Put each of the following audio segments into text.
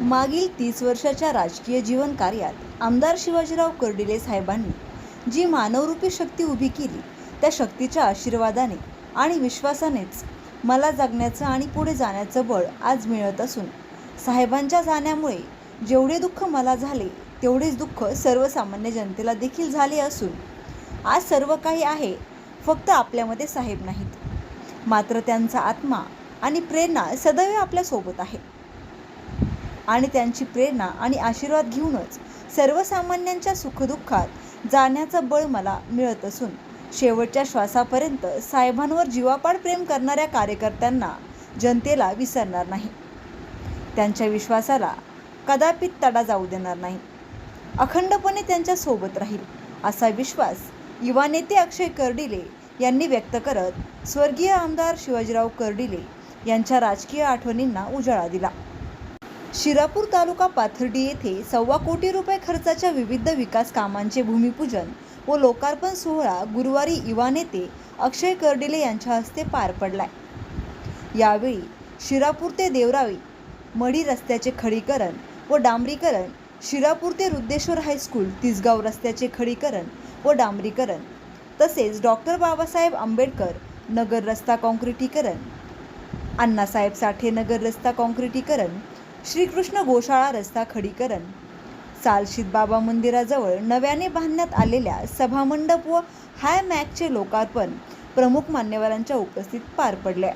मागील तीस वर्षाच्या राजकीय जीवन कार्यात आमदार शिवाजीराव कर्डिले साहेबांनी जी मानवरूपी शक्ती उभी केली त्या शक्तीच्या आशीर्वादाने आणि विश्वासानेच मला जगण्याचं आणि पुढे जाण्याचं बळ आज मिळत असून साहेबांच्या जाण्यामुळे जेवढे दुःख मला झाले तेवढेच दुःख सर्वसामान्य जनतेला देखील झाले असून आज सर्व काही आहे फक्त आपल्यामध्ये साहेब नाहीत. मात्र त्यांचा आत्मा आणि प्रेरणा सदैव आपल्यासोबत आहे. आणि त्यांची प्रेरणा आणि आशीर्वाद घेऊनच सर्वसामान्यांच्या सुखदुःखात जाण्याचं बळ मला मिळत असून शेवटच्या श्वासापर्यंत साहेबांवर जीवापाड प्रेम करणाऱ्या कार्यकर्त्यांना जनतेला विसरणार नाही. त्यांच्या विश्वासाला कदापि तडा जाऊ देणार नाही. अखंडपणे त्यांच्यासोबत राहील असा विश्वास युवा नेते अक्षय कर्डिले यांनी व्यक्त करत स्वर्गीय आमदार शिवाजीराव कर्डिले यांच्या राजकीय आठवणींना उजाळा दिला. शिरापूर तालुका पाथर्डी येथे सव्वा कोटी रुपये खर्चाच्या विविध विकास कामांचे भूमिपूजन व लोकार्पण सोहळा गुरुवारी युवा नेते अक्षय कर्डिले यांच्या हस्ते पार पडलाय. यावेळी शिरापूर ते देवरावी मढी रस्त्याचे खडीकरण व डांबरीकरण शिरापूर ते रुद्देश्वर हायस्कूल तिसगाव रस्त्याचे खडीकरण व डांबरीकरण तसेच डॉक्टर बाबासाहेब आंबेडकर नगर रस्ता काँक्रिटीकरण अण्णासाहेब साठे नगर रस्ता काँक्रिटीकरण श्रीकृष्ण गोशाळा रस्ता खडीकरण. सालशीत बाबा मंदिराजवळ नव्याने बांधण्यात आलेल्या सभामंडप व हाय मॅकचे लोकार्पण प्रमुख मान्यवरांच्या उपस्थित पार पडले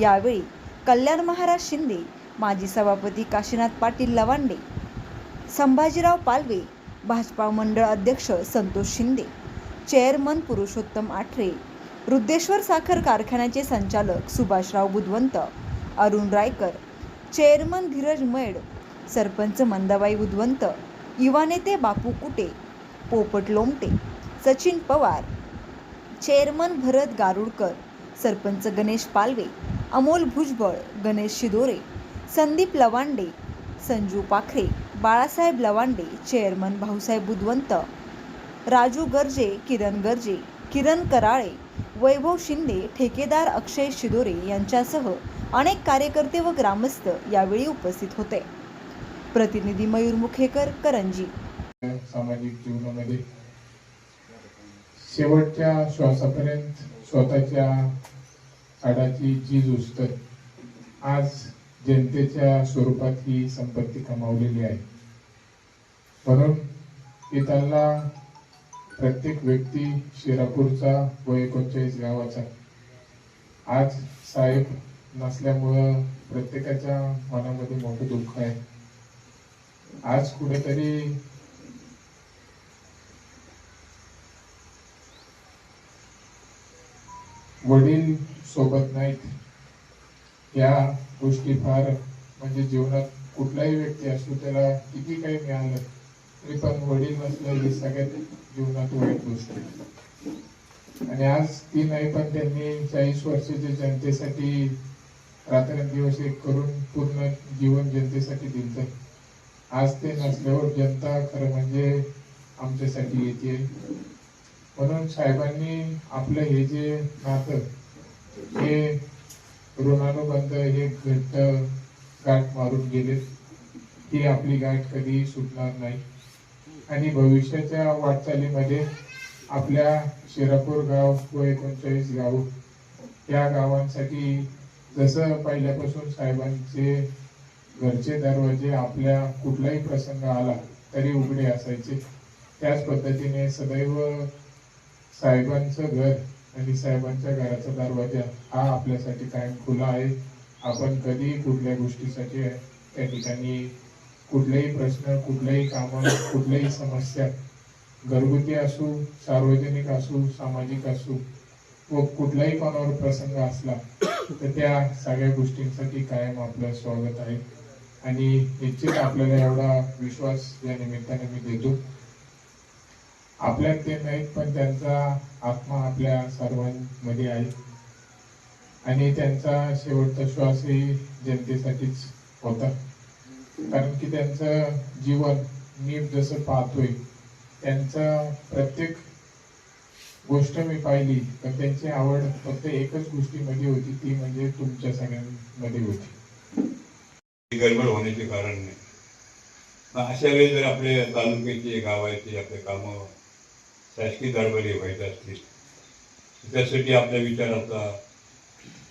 यावेळी कल्याण महाराज शिंदे माजी सभापती काशीनाथ पाटील लवांडे संभाजीराव पालवे भाजपा मंडळ अध्यक्ष संतोष शिंदे चेअरमन पुरुषोत्तम आठरे रुद्देश्वर साखर कारखान्याचे संचालक सुभाषराव बुधवंत अरुण रायकर चेअरमन धीरज मैड सरपंच मंदाबाई बुधवंत युवा नेते बापू कुटे पोपट लोमटे सचिन पवार चेअरमन भरत गारुडकर सरपंच गणेश पालवे अमोल भुजबळ गणेश शिदोरे संदीप लवांडे संजू पाखरे बाळासाहेब लवांडे चेअरमन भाऊसाहेब बुधवंत राजू गर्जे किरण गर्जे किरण कराळे वैभव शिंदे ठेकेदार अक्षय शिदोरे यांच्यासह अनेक कार्यकर्ते व ग्रामस्थ यावेळी उपस्थित होते. प्रतिनिधी मयूर मुखेकर करंजी. सामाजिक जीवनामध्ये शेवटच्या श्वासापर्यंत स्वतःच्या हाडाची जी उचत आज जनतेच्या स्वरूपात ही संपत्ती कमावलेली आहे. म्हणून इथला प्रत्येक व्यक्ती शिरापूरचा व एकोणचाळीस गावाचा. आज साहेब नसल्यामुळं प्रत्येकाच्या मनामध्ये मोठं दुःख आहे. आज कुठेतरी वडील सोबत नाहीत. या गोष्टी फार म्हणजे जीवनात कुठलाही व्यक्ती असो त्याला किती काही मिळालं तरी पण वडील नसलं ही सगळ्यात जीवनात वाईट गोष्ट आहे. आणि आज ती नाही पण त्यांनी चाळीस वर्षाच्या जनतेसाठी रात्रंदिवस एक करून पूर्ण जीवन जनतेसाठी दिलं आज ते नसल्यावर जनता खरं म्हणजे आमच्यासाठी येते. म्हणून साहेबांनी आपलं हे जे नातं हे ऋणानुबंध हे घट्ट गाठ मारून गेले. ही आपली गाठ कधी सुटणार नाही. आणि भविष्याच्या वाटचालीमध्ये आपल्या शिरापूर गाव व एकोणचाळीस गाव या गावांसाठी जसं पहिल्यापासून साहेबांचे घरचे दरवाजे आपल्या कुठलाही प्रसंग आला तरी उघडे असायचे. त्याच पद्धतीने सदैव साहेबांचं घर आणि साहेबांच्या घराचा दरवाजा हा आपल्यासाठी कायम खुला आहे. आपण कधीही कुठल्या गोष्टीसाठी त्या ठिकाणी कुठलेही प्रश्न कुठलेही कामं कुठल्याही समस्या घरगुती असू सार्वजनिक असू सामाजिक असू व कुठलाही कोणावर प्रसंग असला तर त्या सगळ्या गोष्टींसाठी कायम आपलं स्वागत आहे. आणि निश्चित आपल्याला एवढा विश्वास या निमित्ताने मी देतो. आपल्यात ते नाहीत पण त्यांचा आत्मा आपल्या सर्वांमध्ये आहे. आणि त्यांचा शेवटचा श्वासही जनतेसाठीच होता. कारण की त्यांचं जीवन मी जसं पाहतोय त्यांचं प्रत्येक गोष्ट मी पाहिली तर त्यांची आवड फक्त एकच गोष्टीमध्ये होती ती म्हणजे तुमच्या सगळ्यांमध्ये होती. गडबड होण्याचे कारण नाही. अशा वेळी जर आपले तालुक्याचे गावाचे आपले कामं शासकीय दरबारी व्हायचे असतील त्यासाठी आपल्या विचाराचा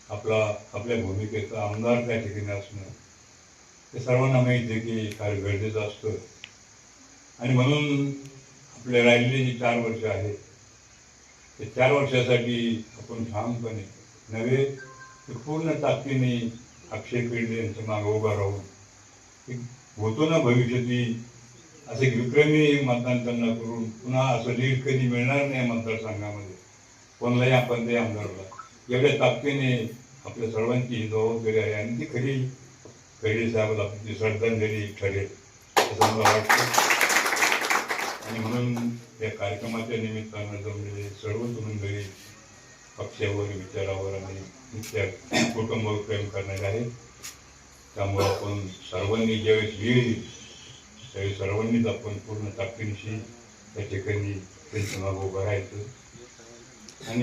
आपला आपल्या भूमिकेचा आमदार त्या ठिकाणी असणं ते सर्वांना माहिती आहे की फार गरजेचं असतं. आणि म्हणून आपले राहिलेले जे चार वर्ष आहेत ते चार वर्षासाठी आपण ठामपणे नव्हे तर पूर्ण ताकदीने अक्षय पेंडे यांच्या मागं उभा राहून एक होतो ना भविष्याती असे विक्रमी मतदान त्यांना करून पुन्हा असं लीड कधी मिळणार नाही मतदारसंघामध्ये. कोणालाही आपण ते आमदारला एवढ्या ताकदीने आपल्या सर्वांची ही जबाबदारी आहे आणि ती खरी. खरी साहेबाला आपली श्रद्धांजली ठरेल. असं मला वाटतं. आणि म्हणून या कार्यक्रमाच्या निमित्तानं जमलेले सर्व तरुणगरी पक्षावर विचारावर आणि त्या कुटुंबावर प्रेम करणारे आहेत. त्यामुळे आपण सर्वांनी ज्यावेळेस येईल त्यावेळी सर्वांनीच आपण पूर्ण ताकदीशी त्या ठिकाणी त्यांच्या मागं उभं राहायचं.